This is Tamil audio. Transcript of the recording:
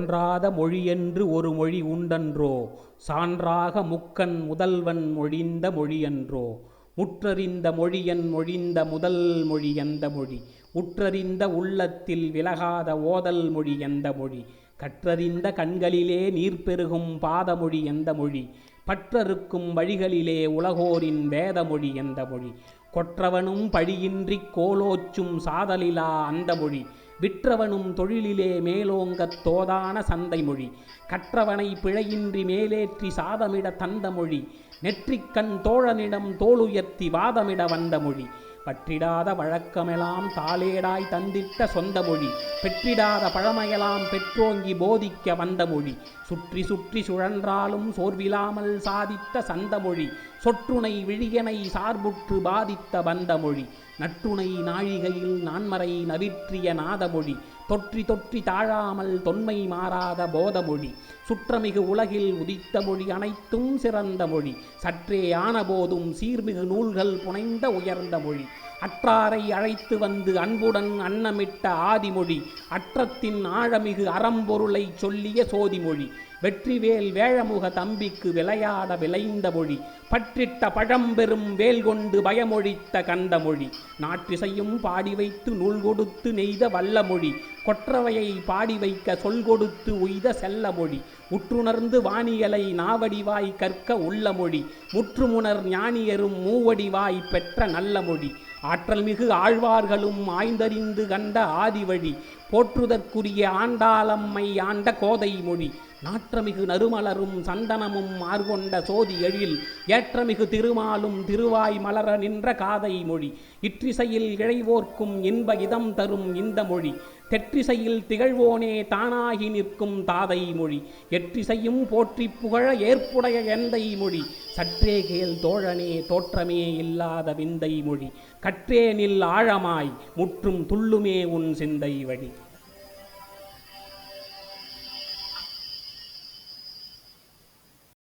தோன்றாத மொழியென்று ஒரு மொழி உண்டன்றோ? சான்றாக முக்கன் முதல்வன் மொழிந்த மொழியன்றோ? முற்றறிந்த மொழியன் மொழிந்த முதல் மொழி எந்த மொழி? உற்றறிந்த உள்ளத்தில் விலகாத ஓதல் மொழி எந்த மொழி? கற்றறிந்த கண்களிலே நீர் பெருகும் பாதமொழி எந்த மொழி? பற்றறுக்கும் வழிகளிலே உலகோரின் வேதமொழி எந்த மொழி? கொற்றவனும் பழியின்றிக் கோலோச்சும் சாதலிலா அந்த மொழி? விற்றவனும் தொழிலிலே மேலோங்கத் தோதான சந்தை மொழி? கற்றவனை பிழையின்றி மேலேற்றி சாதமிட தந்த மொழி? நெற்றிக்கண் தோழனிடம் தோளுயர்த்தி வாதமிட வந்த மொழி? பற்றிடாத வழக்கமெல்லாம் தாளேடாய் தந்திட்ட சொந்த மொழி பெற்றிடாத பழமையெல்லாம் பெற்றோங்கி போதிக்க வந்த மொழி சுற்றி சுற்றி சுழன்றாலும் சோர்விலாமல் சாதித்த சந்த மொழி சொற்றுணை விழியனை சார்புற்று பாதித்த வந்த மொழி நற்றுணை நாழிகையில் நான்மறை நவிற்றிய நாதமொழி தொற்றி தொற்றி தாழாமல் தொன்மை மாறாத போதமொழி சுற்றமிகு உலகில் உதித்த மொழி அனைத்தும் சிறந்த மொழி சற்றே ஆனபோதும் சீர்மிகு நூல்கள் புனைந்த உயர்ந்த மொழி அற்றாரை அழைத்து வந்து அன்புடன் அன்னமிட்ட ஆதிமொழி அற்றத்தின் ஆழமிகு அறம்பொருளை சொல்லிய சோதிமொழி வெற்றிவேல் வேழமுக தம்பிக்கு விளையாட விளைந்த மொழி பற்றிட்ட பழம்பெரும் வேல் கொண்டு பயமொழித்த கந்தமொழி நாற்றிசையும் பாடி வைத்து நூல் கொடுத்து நெய்த வல்லமொழி கொற்றவையை பாடி வைக்க சொல் கொடுத்து உய்த செல்ல மொழி உற்றுணர்ந்து வாணியலை நாவடிவாய் கற்க உள்ள மொழி முற்றுமுணர் ஞானியரும் மூவடிவாய் பெற்ற நல்ல மொழி ஆற்றல் மிகு ஆழ்வார்களும் ஆய்ந்தறிந்து கண்ட ஆதிவழி போற்றுதற்குரிய ஆண்டாளம்மை ஆண்ட கோதை மொழி நாற்றமிகு நறுமலரும் சந்தனமும் மார்கொண்ட சோதி எழில் ஏற்றமிகு திருமாலும் திருவாய் மலர நின்ற காதை மொழி இற்றிசையில் இழைவோர்க்கும் இன்ப இதம் தரும் இந்த மொழி தெற்றிசையில் திகழ்வோனே தானாகி நிற்கும் தாதை மொழி. எற்றிசையும் போற்றி புகழ ஏற்புடைய எந்தை மொழி. சற்றே கேள் தோழனே தோற்றமே இல்லாத விந்தை மொழி. கற்றேனில் ஆழமாய் முற்றும் துள்ளுமே உன் சிந்தை வழி.